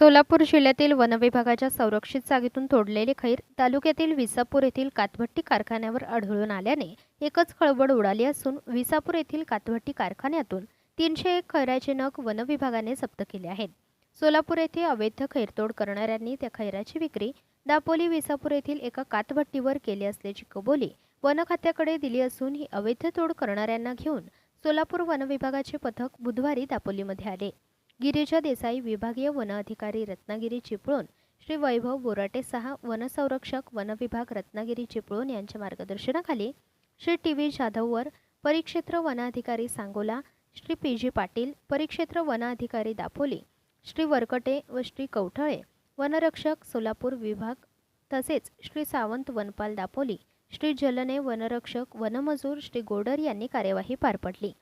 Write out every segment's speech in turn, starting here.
सोलापूर जिल्ह्यातील वनविभागाच्या संरक्षित जागेतून तोडलेले खैर तालुक्यातील विसापूर येथील कातभट्टी कारखान्यावर आढळून आल्याने एकच खळबळ उडाली असून विसापूर येथील कातभट्टी कारखान्यातून तीनशे एक खैराचे नग वनविभागाने जप्त केले आहेत. सोलापूर येथे अवैध खैरतोड करणाऱ्यांनी त्या खैराची विक्री दापोली विसापूर येथील एका कातभट्टीवर केली असल्याची कबुली वन खात्याकडे दिली असून ही अवैध तोड करणाऱ्यांना घेऊन सोलापूर वनविभागाचे पथक बुधवारी दापोलीमध्ये आले. गिरीजा देसाई विभागीय वन अधिकारी रत्नागिरी चिपळूण श्री वैभव बोराटे सहा वनसंरक्षक वनविभाग रत्नागिरी चिपळूण यांच्या मार्गदर्शनाखाली श्री टी व्ही जाधववर परिक्षेत्र वनाधिकारी सांगोला श्री पी जी पाटील परिक्षेत्र वनाधिकारी दापोली श्री वरकटे व श्री कवठळे वनरक्षक सोलापूर विभाग तसेच श्री सावंत वनपाल दापोली श्री जलने वनरक्षक वनमजूर श्री गोडर यांनी कार्यवाही पार पडली.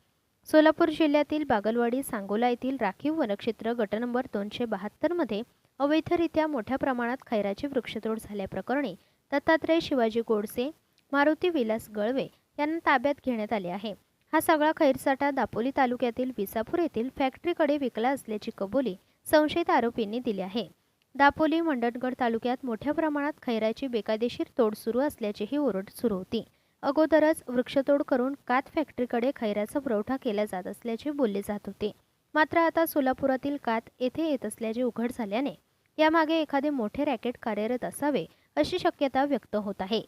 सोलापूर जिल्ह्यातील बागलवाडी सांगोला येथील राखीव वनक्षेत्र गट नंबर दोनशे बहात्तरमध्ये अवैधरित्या मोठ्या प्रमाणात खैराची वृक्षतोड झाल्याप्रकरणी दत्तात्रय शिवाजी गोडसे मारुती विलास गळवे यांना ताब्यात घेण्यात आले आहे. हा सगळा खैरसाठा दापोली तालुक्यातील विसापूर येथील फॅक्टरीकडे विकला असल्याची कबुली संशयित आरोपींनी दिली आहे. दापोली मंडणगड तालुक्यात मोठ्या प्रमाणात खैराची बेकायदेशीर तोड सुरू असल्याचीही ओरड सुरू होती. अगोदरच वृक्षतोड करून कात फॅक्टरीकडे खैऱ्याचा पुरवठा केला जात असल्याचे बोलले जात होते. मात्र आता सोलापुरातील कात येथे येत असल्याचे उघड झाल्याने यामागे एखादे मोठे रॅकेट कार्यरत असावे अशी शक्यता व्यक्त होत आहे.